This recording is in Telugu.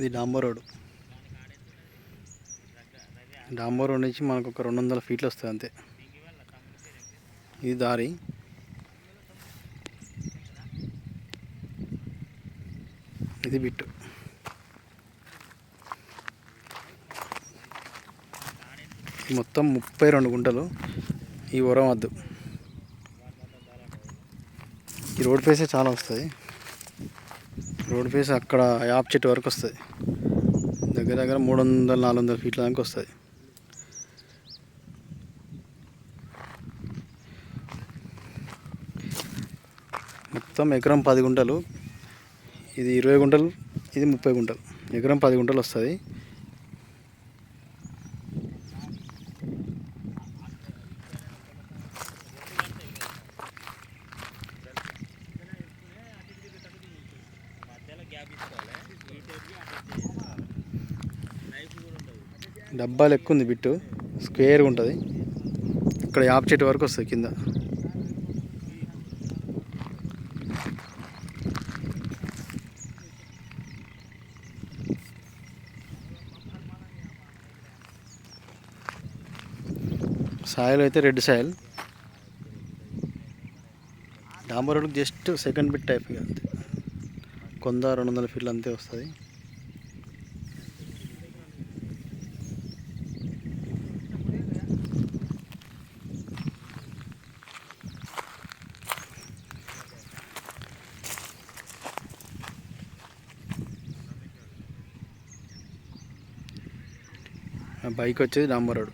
ఇది డాంబర్ రోడ్. డాంబర్ రోడ్ నుంచి మనకు ఒక రెండు వందల ఫీట్లు వస్తుంది అంతే. ఇది దారి. ఇది బిట్టు. మొత్తం ముప్పై రెండు గుంటలు ఈ ఉరం వద్దు. ఈ రోడ్ ఫేసే చాలా వస్తుంది రోడ్ ఫేస్ అక్కడ యాప్ చెట్టు వరకు వస్తుంది. దగ్గర దగ్గర మూడు వందల నాలుగు వందల ఫీట్ల దాకా వస్తుంది. మొత్తం ఎకరం పది గుంటలు. ఇది ఇరవై గుంటలు ఇది ముప్పై గుంటలు. ఎకరం పది గుంటలు వస్తుంది. డబ్బాలు ఎక్కువ ఉంది బిట్టు. స్క్వేర్గా ఉంటుంది ఇక్కడ యాప్ చెట్టు వరకు వస్తుంది కింద. సాయిల్ అయితే రెడ్ సాయిల్. డాంబర్ రోడ్కి జస్ట్ సెకండ్ బిట్ టైప్ అంతే. కొంద రెండు వందల ఫీట్లు అంతే వస్తుంది. బైక్ వచ్చేది డాంబర్ రోడ్.